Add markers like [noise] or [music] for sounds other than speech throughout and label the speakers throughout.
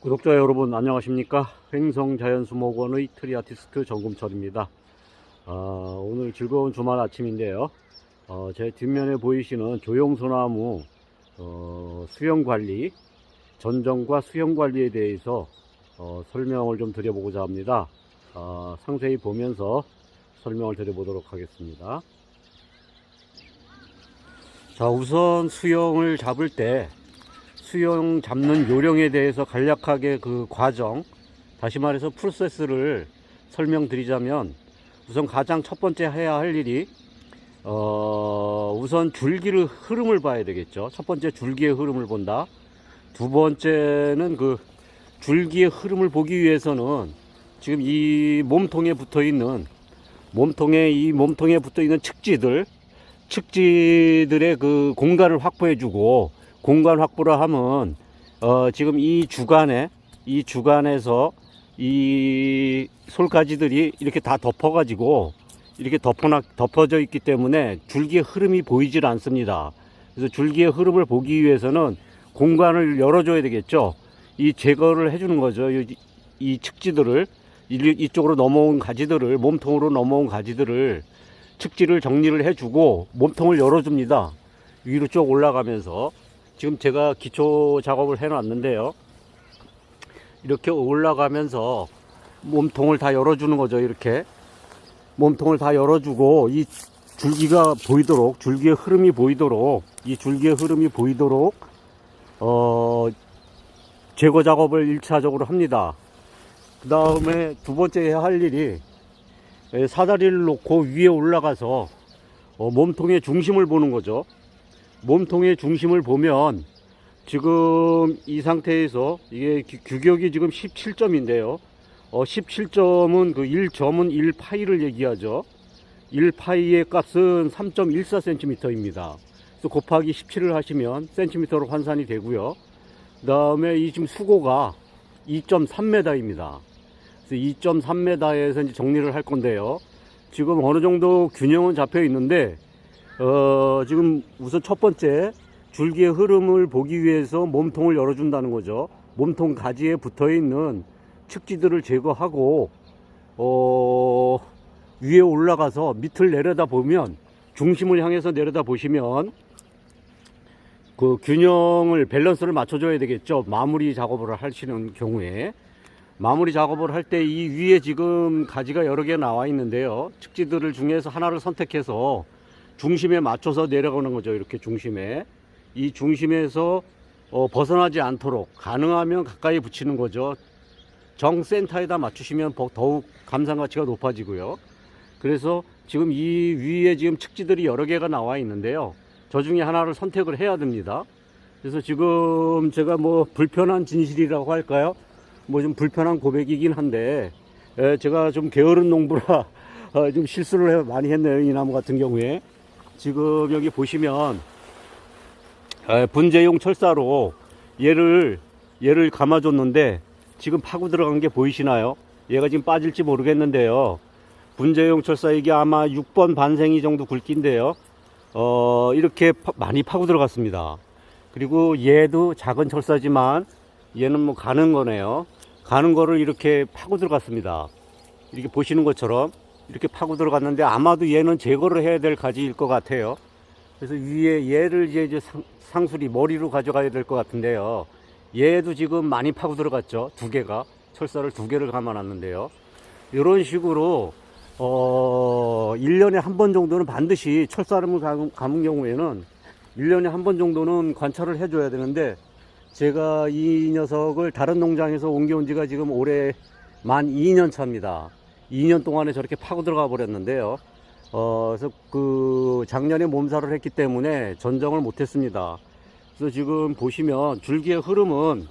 Speaker 1: 구독자 여러분 안녕하십니까? 횡성자연수목원의 트리아티스트 정금철입니다. 아, 오늘 즐거운 주말 아침인데요. 어, 제 뒷면에 보이시는 조용소나무 어, 수영관리 전정과 수영관리에 대해서 어, 설명을 좀 드려보고자 합니다. 아, 상세히 보면서 설명을 드려보도록 하겠습니다. 자 우선 수영을 잡을 때 수영 잡는 요령에 대해서 간략하게 그 과정, 다시 말해서 프로세스를 설명드리자면 우선 가장 첫 번째 해야 할 일이 어 우선 줄기를 흐름을 봐야 되겠죠. 첫 번째 줄기의 흐름을 본다. 두 번째는 그 줄기의 흐름을 보기 위해서는 지금 이 몸통에 붙어 있는 몸통에 이 몸통에 붙어 있는 측지들 측지들의 그 공간을 확보해 주고 공간 확보를 하면 어 지금 이 주간에 이 주간에서 이 솔가지들이 이렇게 다 덮어 가지고 이렇게 덮어나 덮어져 있기 때문에 줄기의 흐름이 보이질 않습니다. 그래서 줄기의 흐름을 보기 위해서는 공간을 열어줘야 되겠죠. 이 제거를 해주는 거죠. 이, 이 측지들을 이- 이쪽으로 넘어온 가지들을 몸통으로 넘어온 가지들을 측지를 정리를 해주고 몸통을 열어줍니다. 위로 쭉 올라가면서 지금 제가 기초 작업을 해 놨는데요. 이렇게 올라가면서 몸통을 다 열어주는 거죠. 이렇게 몸통을 다 열어주고 이 줄기가 보이도록 줄기의 흐름이 보이도록 이 줄기의 흐름이 보이도록 어 제거 작업을 일차적으로 합니다. 그 다음에 두 번째 할 일이 에, 사다리를 놓고 위에 올라가서 어, 몸통의 중심을 보는 거죠. 몸통의 중심을 보면 지금 이 상태에서 이게 규- 규격이 지금 17점인데요. 어, 17점은 그 1점은 1파이를 얘기하죠. 1파이의 값은 3.14cm입니다. 그래서 곱하기 17을 하시면 센티미터로 환산이 되고요. 그 다음에 이 지금 수고가 2.3m입니다. 그래서 2.3m에서 이제 정리를 할 건데요. 지금 어느 정도 균형은 잡혀 있는데 어, 지금 우선 첫 번째 줄기의 흐름을 보기 위해서 몸통을 열어준다는 거죠. 몸통 가지에 붙어 있는 측지들을 제거하고 어, 위에 올라가서 밑을 내려다 보면 중심을 향해서 내려다 보시면 그 균형을 밸런스를 맞춰줘야 되겠죠. 마무리 작업을 하시는 경우에 마무리 작업을 할 때 이 위에 지금 가지가 여러 개 나와 있는데요. 측지들을 중에서 하나를 선택해서 중심에 맞춰서 내려가는 거죠. 이렇게 중심에. 이 중심에서 어, 벗어나지 않도록 가능하면 가까이 붙이는 거죠. 정 센터에다 맞추시면 더- 더욱 감상 가치가 높아지고요. 그래서 지금 이 위에 지금 측지들이 여러 개가 나와 있는데요. 저 중에 하나를 선택을 해야 됩니다. 그래서 지금 제가 뭐 불편한 진실이라고 할까요? 뭐 좀 불편한 고백이긴 한데 에, 제가 좀 게으른 농부라 [laughs] 어, 좀 실수를 해- 많이 했네요. 이 나무 같은 경우에 지금 여기 보시면 에, 분재용 철사로 얘를 얘를 감아줬는데 지금 파고 들어간 게 보이시나요? 얘가 지금 빠질지 모르겠는데요. 분재용 철사 이게 아마 6번 반생이 정도 굵기인데요. 어, 이렇게 파- 많이 파고 들어갔습니다. 그리고 얘도 작은 철사지만 얘는 뭐 가는 거네요. 가는 거를 이렇게 파고 들어갔습니다. 이렇게 보시는 것처럼 이렇게 파고 들어갔는데 아마도 얘는 제거를 해야 될 가지일 것 같아요. 그래서 위에 얘를 이제 상, 상수리 머리로 가져가야 될 것 같은데요. 얘도 지금 많이 파고 들어갔죠. 두 개가 철사를 두 개를 감아놨는데요. 이런 식으로 어 1년에 한 번 정도는 반드시 철사름을 감- 감은 경우에는 1년에 한 번 정도는 관찰을 해줘야 되는데 제가 이 녀석을 다른 농장에서 옮겨온 지가 지금 올해 만 2년 차입니다. 2년 동안에 저렇게 파고 들어가 버렸는데요. 어, 그래서 그 작년에 몸살을 했기 때문에 전정을 못했습니다. 그래서 지금 보시면 줄기의 흐름은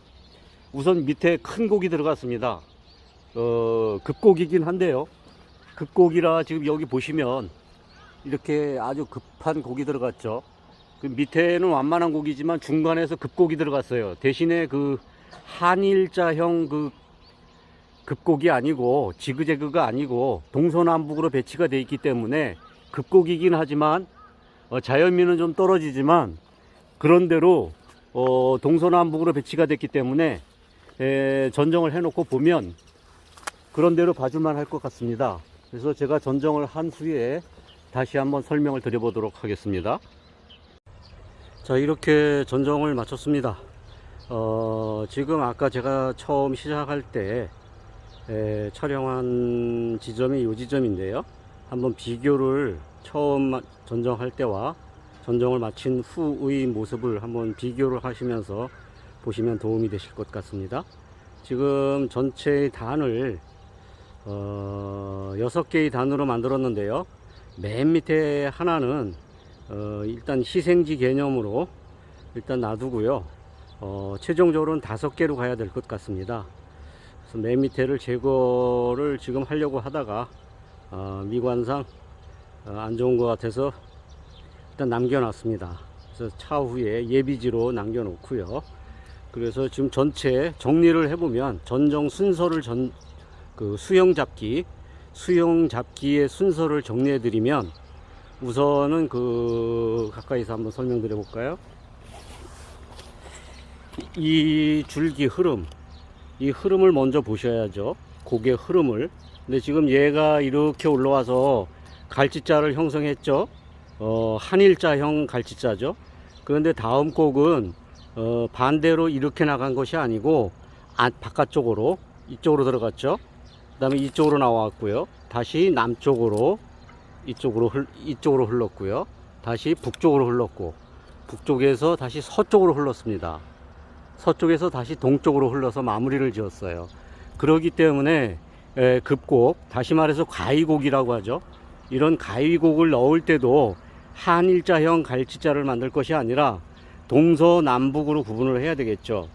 Speaker 1: 우선 밑에 큰 곡이 들어갔습니다. 어, 급곡이긴 한데요. 급곡이라 지금 여기 보시면 이렇게 아주 급한 곡이 들어갔죠. 그 밑에는 완만한 곡이지만 중간에서 급곡이 들어갔어요. 대신에 그 한일자형 그 급곡이 아니고 지그재그가 아니고 동서남북으로 배치가 돼 있기 때문에 급곡이긴 하지만 어, 자연미는 좀 떨어지지만 그런대로 어, 동서남북으로 배치가 됐기 때문에 에, 전정을 해놓고 보면 그런 대로 봐줄만 할 것 같습니다. 그래서 제가 전정을 한 후에 다시 한번 설명을 드려보도록 하겠습니다. 자, 이렇게 전정을 마쳤습니다. 어, 지금 아까 제가 처음 시작할 때 에, 촬영한 지점이 이 지점인데요. 한번 비교를 처음 마- 전정할 때와 전정을 마친 후의 모습을 한번 비교를 하시면서 보시면 도움이 되실 것 같습니다. 지금 전체의 단을 어, 6개의 단으로 만들었는데요. 맨 밑에 하나는 어, 일단 희생지 개념으로 일단 놔두고요. 어, 최종적으로는 다섯 개로 가야 될 것 같습니다. 맨 밑에를 제거를 지금 하려고 하다가 어, 미관상 어, 안 좋은 것 같아서 일단 남겨놨습니다. 그래서 차후에 예비지로 남겨놓고요. 그래서 지금 전체 정리를 해보면 전정 순서를 전, 그 수영 잡기, 수영 잡기의 순서를 정리해드리면 우선은 그 가까이서 한번 설명드려 볼까요? 이 줄기 흐름, 이 흐름을 먼저 보셔야죠. 고개 흐름을. 근데 지금 얘가 이렇게 올라와서 갈치자를 형성했죠. 어, 한일자형 갈치자죠. 그런데 다음 곡은 어, 반대로 이렇게 나간 것이 아니고 안, 바깥쪽으로 이쪽으로 들어갔죠. 그 다음에 이쪽으로 나왔고요. 다시 남쪽으로 이쪽으로 흘, 이쪽으로 흘렀고요. 다시 북쪽으로 흘렀고 북쪽에서 다시 서쪽으로 흘렀습니다. 서쪽에서 다시 동쪽으로 흘러서 마무리를 지었어요. 그러기 때문에 에, 급곡, 다시 말해서 가위곡이라고 하죠. 이런 가위곡을 넣을 때도 한일자형 갈치자를 만들 것이 아니라 동서남북으로 구분을 해야 되겠죠.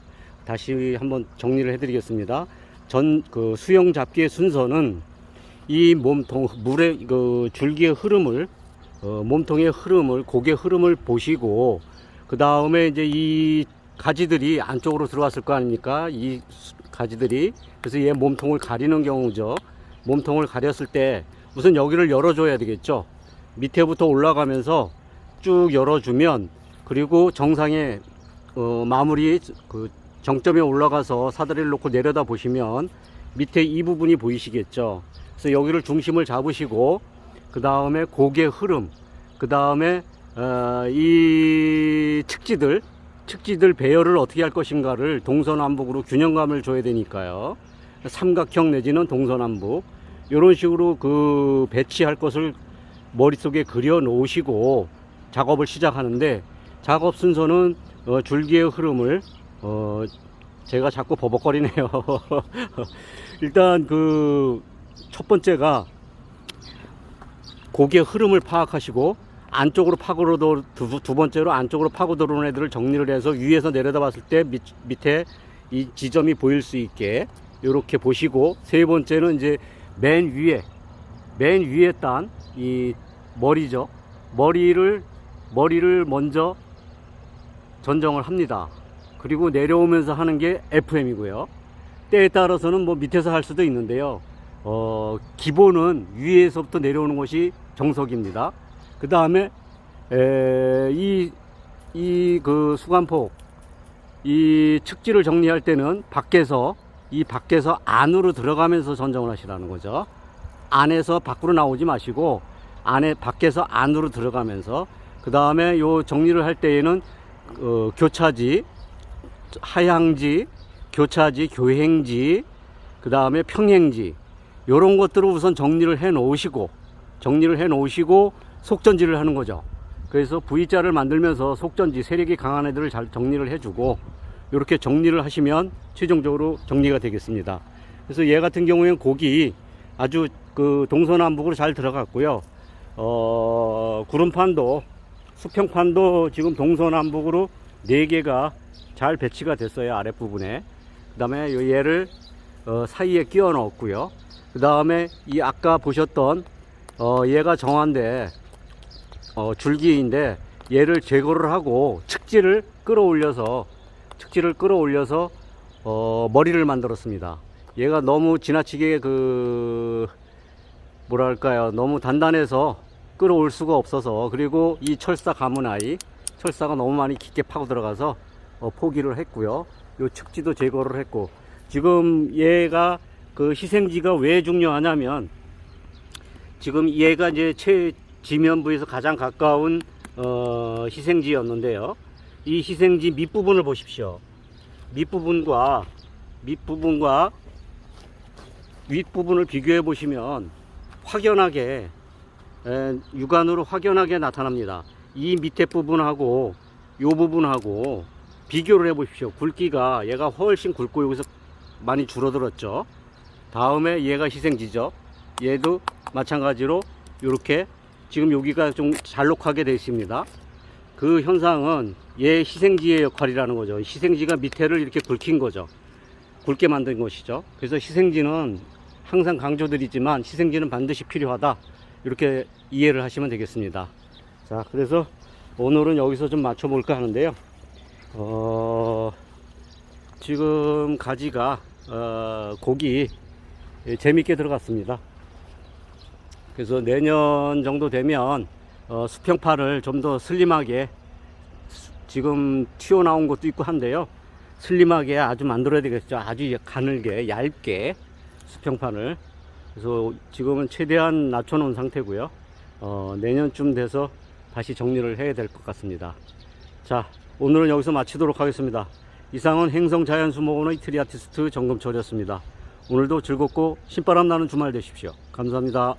Speaker 1: 다시 한번 정리를 해드리겠습니다. 전 그 수영 잡기의 순서는 이 몸통 물의 그 줄기의 흐름을 어, 몸통의 흐름을 고개 흐름을 보시고 그 다음에 이제 이 가지들이 안쪽으로 들어왔을 거 아닙니까? 이 수- 가지들이 그래서 얘 몸통을 가리는 경우죠. 몸통을 가렸을 때 우선 여기를 열어줘야 되겠죠. 밑에부터 올라가면서 쭉 열어주면 그리고 정상에 어, 마무리 그 정점에 올라가서 사다리를 놓고 내려다 보시면 밑에 이 부분이 보이시겠죠. 그래서 여기를 중심을 잡으시고 그 다음에 고개 흐름, 그 다음에 어, 이 측지들, 측지들 배열을 어떻게 할 것인가를 동서남북으로 균형감을 줘야 되니까요. 삼각형 내지는 동서남북 이런 식으로 그 배치할 것을 머릿속에 그려 놓으시고 작업을 시작하는데 작업 순서는 어, 줄기의 흐름을 어, 제가 자꾸 버벅거리네요. [laughs] 일단 그 첫 번째가 고개 흐름을 파악하시고 안쪽으로 파고도 두, 두 번째로 안쪽으로 파고 들어오는 애들을 정리를 해서 위에서 내려다 봤을 때 밑, 밑에 이 지점이 보일 수 있게 이렇게 보시고 세 번째는 이제 맨 위에 맨 위에 딴 이 머리죠. 머리를 머리를 먼저 전정을 합니다. 그리고 내려오면서 하는 게 FM이고요. 때에 따라서는 뭐 밑에서 할 수도 있는데요. 어, 기본은 위에서부터 내려오는 것이 정석입니다. 그 다음에, 이, 이 그 수간폭, 이 측지를 정리할 때는 밖에서, 이 밖에서 안으로 들어가면서 전정을 하시라는 거죠. 안에서 밖으로 나오지 마시고, 안에, 밖에서 안으로 들어가면서, 그 다음에 요 정리를 할 때에는, 어, 교차지, 하향지, 교차지, 교행지, 그 다음에 평행지, 요런 것들을 우선 정리를 해 놓으시고 정리를 해 놓으시고 속전지를 하는 거죠. 그래서 V자를 만들면서 속전지 세력이 강한 애들을 잘 정리를 해주고 이렇게 정리를 하시면 최종적으로 정리가 되겠습니다. 그래서 얘 같은 경우에는 곡이 아주 그 동서남북으로 잘 들어갔고요. 어, 구름판도 수평판도 지금 동서남북으로 네 개가 잘 배치가 됐어요 아랫부분에. 그 다음에 요 얘를 어, 사이에 끼워 넣었고요. 그 다음에 이 아까 보셨던 어 얘가 정한데 어 줄기인데 얘를 제거를 하고 측지를 끌어올려서 측지를 끌어올려서 어 머리를 만들었습니다. 얘가 너무 지나치게 그 뭐랄까요 너무 단단해서 끌어올 수가 없어서 그리고 이 철사 가문 아이 철사가 너무 많이 깊게 파고 들어가서 어 포기를 했고요. 요 측지도 제거를 했고 지금 얘가 그 희생지가 왜 중요하냐면 지금 얘가 이제 최 지면부에서 가장 가까운 어, 희생지였는데요. 이 희생지 밑부분을 보십시오. 밑부분과 밑부분과 윗부분을 비교해 보시면 확연하게 에, 육안으로 확연하게 나타납니다. 이 밑에 부분하고 이 부분하고 비교를 해 보십시오. 굵기가 얘가 훨씬 굵고 여기서 많이 줄어들었죠. 다음에 얘가 희생지죠. 얘도 마찬가지로 이렇게 지금 여기가 좀 잘록하게 되어 있습니다. 그 현상은 얘 희생지의 역할이라는 거죠. 희생지가 밑에를 이렇게 굵힌 거죠. 굵게 만든 것이죠. 그래서 희생지는 항상 강조드리지만 희생지는 반드시 필요하다. 이렇게 이해를 하시면 되겠습니다. 자, 그래서 오늘은 여기서 좀 맞춰볼까 하는데요. 어, 지금 가지가, 어, 고기 예, 재밌게 들어갔습니다. 그래서 내년 정도 되면 어, 수평파를 좀 더 슬림하게 수- 지금 튀어나온 것도 있고 한데요. 슬림하게 아주 만들어야 되겠죠. 아주 가늘게, 얇게 수평판을. 그래서 지금은 최대한 낮춰놓은 상태고요. 어, 내년쯤 돼서 다시 정리를 해야 될 것 같습니다. 자, 오늘은 여기서 마치도록 하겠습니다. 이상은 행성자연수목원의 트리아티스트 정금철이었습니다. 오늘도 즐겁고 신바람 나는 주말 되십시오. 감사합니다.